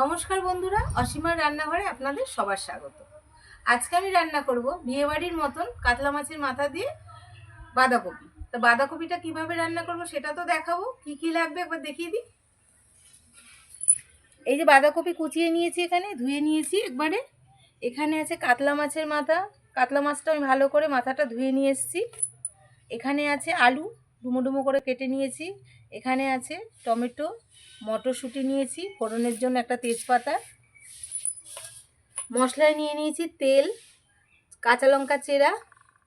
নমস্কার বন্ধুরা, অসীমার রান্নাঘরে আপনাদের সবার স্বাগত। আজকে আমি রান্না করব বিয়েবাড়ির মতন কাতলা মাছের মাথা দিয়ে বাঁধাকপি। তো বাঁধাকপিটা কীভাবে রান্না করব সেটা তো দেখাবো, কি কি লাগবে একবার দেখিয়ে দিই। এই যে বাঁধাকপি কুচিয়ে নিয়েছি এখানে, ধুয়ে নিয়েছি একবারে। এখানে আছে কাতলা মাছের মাথা। কাতলা মাছটা আমি ভালো করে মাথাটা ধুয়ে নিয়ে এসেছি। এখানে আছে আলু ডুমো ডুমো করে কেটে নিয়েছি। এখানে আছে টমেটো, মটরশুঁটি নিয়েছি, ফোড়নের জন্য একটা তেজপাতা। মশলায় নিয়ে নিয়েছি তেল, কাঁচা লঙ্কা চেরা,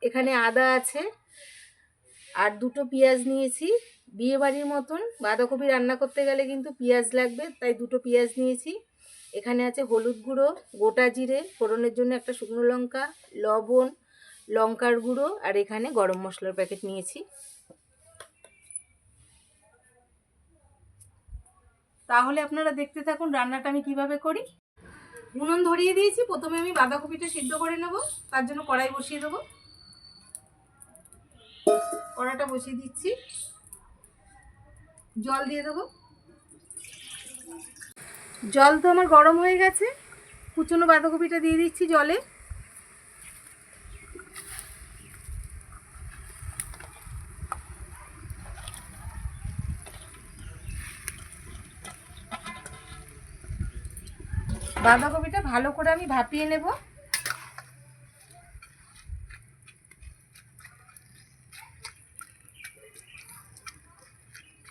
এখানে আদা আছে। আর দুটো পেঁয়াজ নিয়েছি। বিয়ে বাড়ির মতন বাঁধাকপি রান্না করতে গেলে কিন্তু পেঁয়াজ লাগবে, তাই দুটো পেঁয়াজ নিয়েছি। এখানে আছে হলুদ গুঁড়ো, গোটা জিরে, ফোড়নের জন্য একটা শুকনো লঙ্কা, লবণ, লঙ্কার গুঁড়ো, আর এখানে গরম মশলার প্যাকেট নিয়েছি। তাহলে আপনারা দেখতে থাকুন রান্নাটা আমি কীভাবে করি। উনুন ধরিয়ে দিয়েছি, প্রথমে আমি বাঁধাকপিটা সিদ্ধ করে নেব, তার জন্য কড়াই বসিয়ে দেবো। কড়াটা বসিয়ে দিচ্ছি। জল দিয়ে দেবো। জল তো আমার গরম হয়ে গেছে, কুচনো বাঁধাকপিটা দিয়ে দিচ্ছি জলে। বাঁধাকপিটা ভালো করে আমি ভাপিয়ে নেব।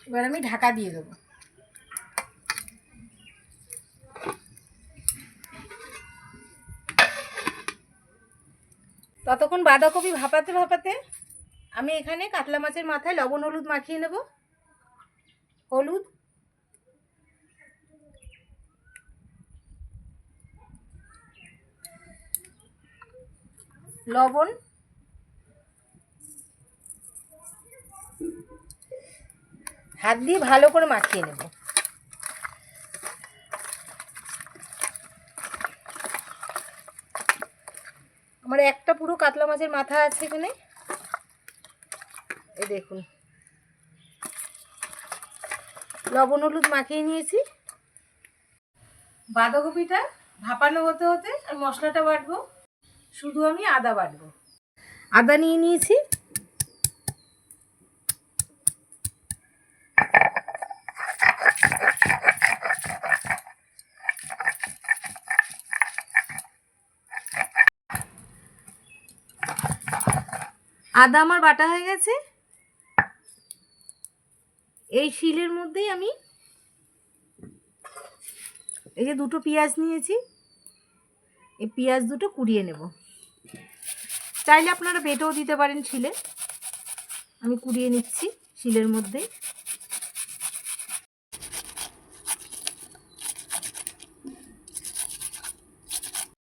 এবার আমি ঢাকা দিয়ে দেবো। ততক্ষণ বাঁধাকপি ভাপাতে ভাপাতে আমি এখানে কাতলা মাছের মাথায় লবণ, হলুদ মাখিয়ে নেব। হলুদ লবণ। হাত দিয়ে ভালো করে মাখিয়ে নেব। আমার একটা পুরো কাতলা মাছের মাথা আছে এখানে। এই দেখুন। লবণ হলুদ মাখিয়ে নিয়েছি। বাঁধাকপিটা ভাপানো হতে হতে আর মশলাটা বাটবো। শুধু আমি আদা বাটবো। আদা নিয়ে নিয়েছি। আদা আমার বাটা হয়ে গেছে। এই শিলের মধ্যেই আমি এই যে দুটো পেঁয়াজ নিয়েছি। এই পেঁয়াজ দুটো কুড়িয়ে নেব। চাইলে আপনারা বেটেও দিতে পারেন শিলে। আমি কুড়িয়ে নিচ্ছি শিলের মধ্যে।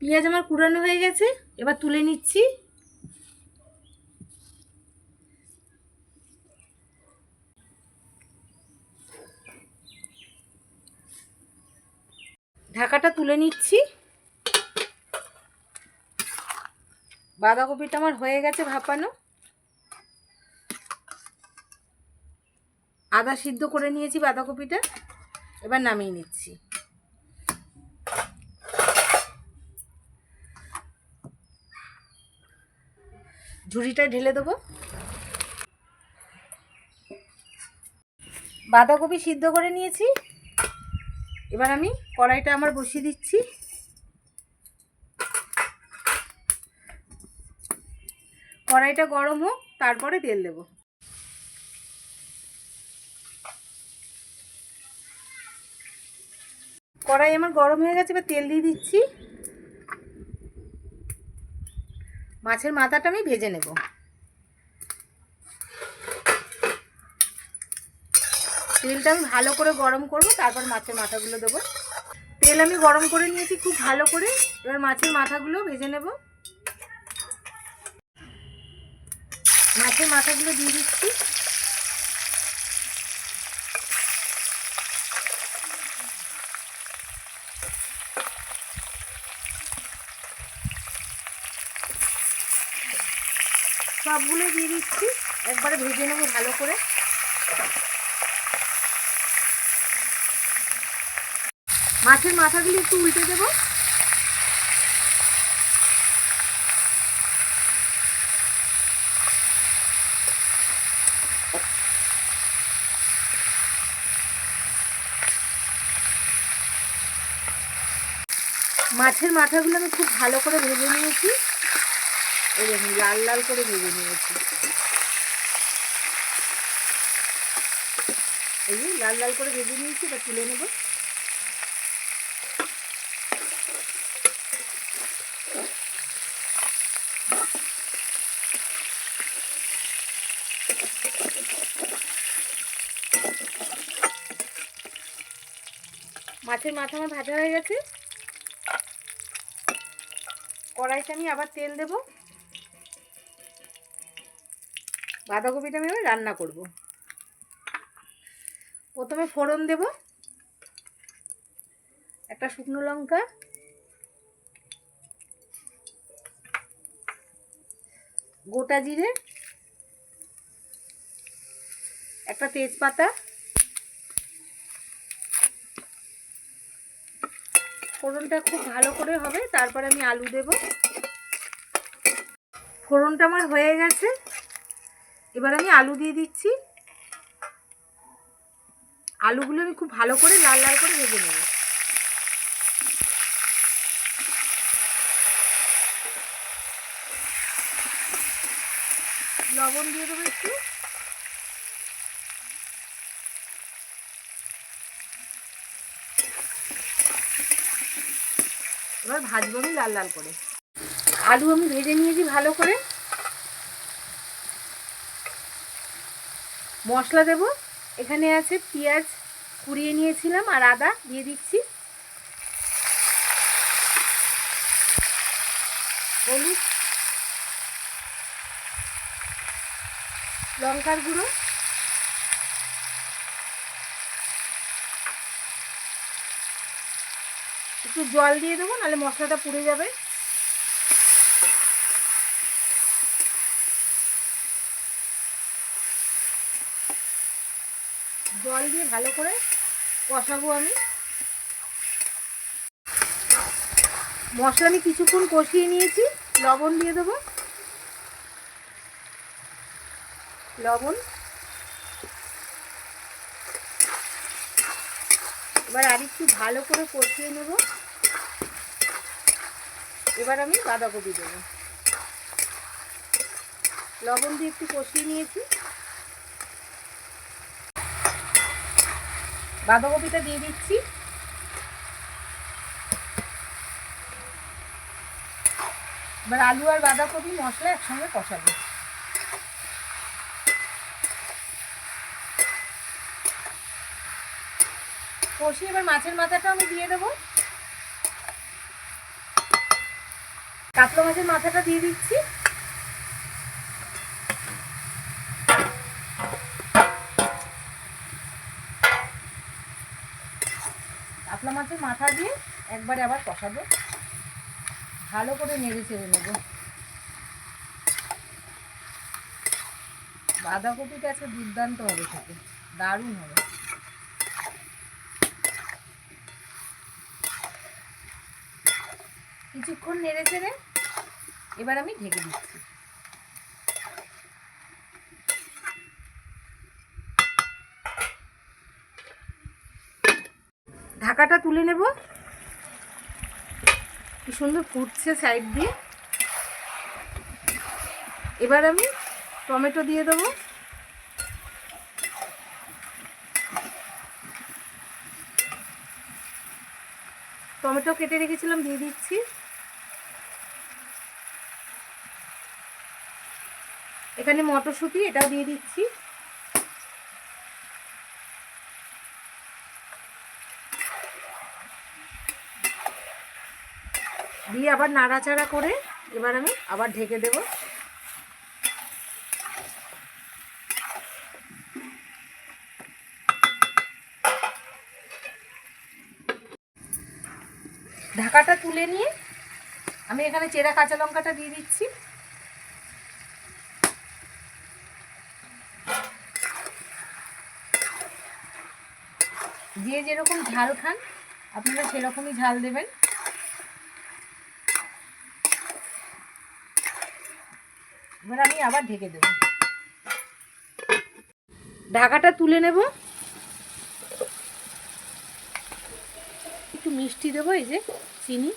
পেঁয়াজ আমার কুড়ানো হয়ে গেছে, এবার তুলে নিচ্ছি। ঢাকাটা তুলে নিচ্ছি। বাঁধাকপিটা আমার হয়ে গেছে ভাপানো। আদা সিদ্ধ করে নিয়েছি বাঁধাকপিটা। এবার নামিয়ে নিচ্ছি। ঝুড়িটা ঢেলে দেবো। বাঁধাকপি সিদ্ধ করে নিয়েছি। এবার আমি কড়াইটা আমার বসিয়ে দিচ্ছি। কড়াইটা গরম হোক, তারপরে তেল দেব। কড়াই আমার গরম হয়ে গেছে, এবার তেল দিয়ে দিচ্ছি। মাছের মাথাটা আমি ভেজে নেব। তেলটা আমি ভালো করে গরম করব, তারপর মাছের মাথাগুলো দেবো। তেল আমি গরম করে নিয়েছি খুব ভালো করে, এবার মাছের মাথাগুলো ভেজে নেব। মাছের মাথাগুলো দিয়ে দিচ্ছি। সবগুলো দিয়ে দিচ্ছি। একবারে ভেজে নেব ভালো করে। মাছের মাথাগুলো একটু উল্টে দেবো। মাছের মাথাগুলো আমি খুব ভালো করে ভেজে নিয়েছি। এই দেখুন, লাল লাল করে ভেজে নিয়েছি। এই লাল লাল করে ভেজে নিয়েছি এটা তুলে নেব। মাছের মাথা আমার ভাজা হয়ে গেছে। কড়াইতে আমি আবার তেল দেব। বাঁধাকপিটা আমি রান্না করব। প্রথমে ফোড়ন দেব। একটা শুকনো লঙ্কা। গোটা জিরে। একটা তেজপাতা। ফোড়নটা খুব ভালো করে হবে, তারপরে আমি আলু দেব। ফোড়নটা আমার হয়ে গেছে। এবার আমি আলু দিয়ে দিচ্ছি। আলুগুলো আমি খুব ভালো করে লাল লাল করে ভেজে নেব। লবণ দিয়ে দেবো একটু। এবার ভাজবো আমি লাল লাল করে। আলু আমি ভেজে নিয়েছি ভালো করে। মশলা দেব। এখানে আছে পেঁয়াজ কুড়িয়ে নিয়েছিলাম আর আদা দিয়ে দিচ্ছি। হলুদ, লঙ্কার গুঁড়ো। একটু জল দিয়ে দেবো, নাহলে মশলাটা পুড়ে যাবে। জল দিয়ে ভালো করে কষাবো আমি। মশলা আমি কিছুক্ষণ কষিয়ে নিয়েছি, লবণ দিয়ে দেবো। লবণ। এবার আর একটু ভালো করে কষিয়ে নেব। এবার আমি বাঁধাকপি দেবো। লবণ দিয়ে একটু কষিয়ে নিয়েছি। বাঁধাকপিটা দিয়ে দিচ্ছি। এবার আলু আর বাঁধাকপি মশলা একসঙ্গে কষাবো। কষিয়ে এবার মাছের মাথাটা আমি দিয়ে দেবো। কাতলা মাছের মাথাটা দিয়ে দিচ্ছি। কাতলা মাছের মাথা দিয়ে একবারে আবার কষাবো। ভালো করে নেড়ে চেড়ে নেব। বাঁধাকপিটা আজকে দুর্দান্ত হবে খেতে। দারুণ হবে। কিছুক্ষণ নেড়ে চেড়ে এবার আমি ঢেকে দিচ্ছি। ঢাকাটা তুলে নেব। কি সুন্দর ফুটছে সাইড দিয়ে। এবার আমি টমেটো দিয়ে দেবো। টমেটো কেটে রেখেছিলাম, দিয়ে দিচ্ছি। এখানে মটরশুঁটি, এটাও দিয়ে দিচ্ছি। দিয়ে আবার নাড়াচাড়া করে এবার আমি আবার ঢেকে দেব। ঢাকাটা তুলে নিয়ে আমি এখানে চেরা কাঁচা লঙ্কাটা দিয়ে দিচ্ছি। যে যেরকম ঝাল খান, আপনারা সেরকমই ঝাল দেবেন। এবার আমি আবার ঢেকে দেব। ঢাকাটা তুলে নেব। একটু মিষ্টি দেবো, এই যে চিনি।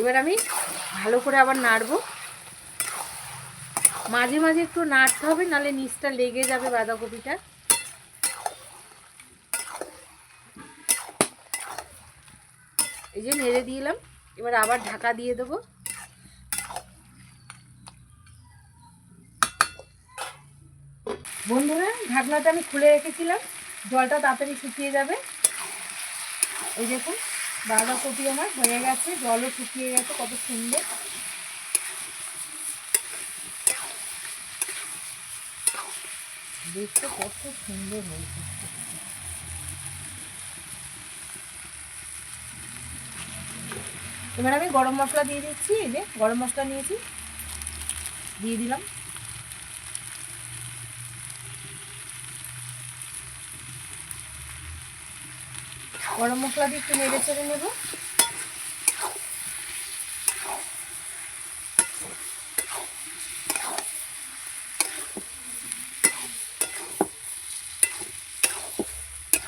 এবার আমি ভালো করে আবার নাড়বো। মাঝে মাঝে একটু নাড়তে হবে, নালে নিচটা লেগে যাবে বাঁধাকপিটা। এই যে নেড়ে দিলাম, এবার আবার ঢাকা দিয়ে দেবো। বন্ধুরা, ঢাকনাটা আমি খুলে রেখেছিলাম, জলটা তাড়াতাড়ি শুকিয়ে যাবে। এই দেখুন, বাঁধাকপি আমার হয়ে গেছে, জলও শুকিয়ে গেছে, কত সুন্দর। দেখতে কত সুন্দর হয়েছে এবার আমি গরম মশলা দিয়ে দিচ্ছি, এই যে গরম মশলা নিয়েছি। দিয়ে দিলাম। গরম মশলা দিয়ে একটু নেড়ে চেড়ে নেব।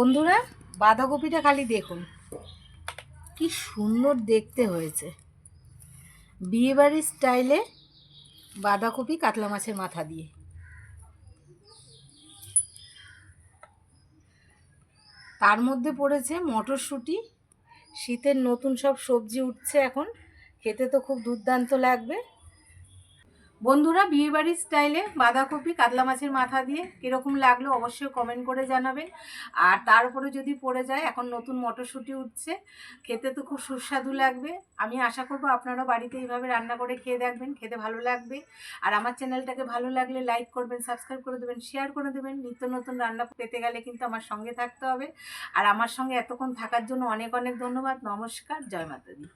বন্ধুরা, বাঁধাকপিটা খালি দেখুন। কি সুন্দর দেখতে হয়েছে। বিয়েবাড়ির স্টাইলে বাঁধাকপি কাতলা মাছের মাথা দিয়ে। তার মধ্যে পড়েছে মটরশুঁটি। শীতের নতুন সব সবজি উঠছে এখন। খেতে তো খুব দুর্দান্ত লাগবে। বন্ধুরা, বিয়েবাড়ির স্টাইলে বাঁধাকপি কাতলা মাছের মাথা দিয়ে কীরকম লাগল অবশ্যই কমেন্ট করে জানাবেন। আর তার উপরে যদি পড়ে যায়, এখন নতুন মটরশুঁটি উঠছে, খেতে তো খুব সুস্বাদু লাগবে। আমি আশা করব আপনারা বাড়িতে এইভাবে রান্না করে খেয়ে দেখবেন, খেতে ভালো লাগবে। আর আমার চ্যানেলটাকে ভালো লাগলে লাইক করবেন সাবস্ক্রাইব করে দেবেন শেয়ার করে দেবেন। নিত্য নতুন রান্না পেতে গেলে কিন্তু আমার সঙ্গে থাকতে হবে। আর আমার সঙ্গে এতক্ষণ থাকার জন্য অনেক অনেক ধন্যবাদ। নমস্কার, জয় মাতা দি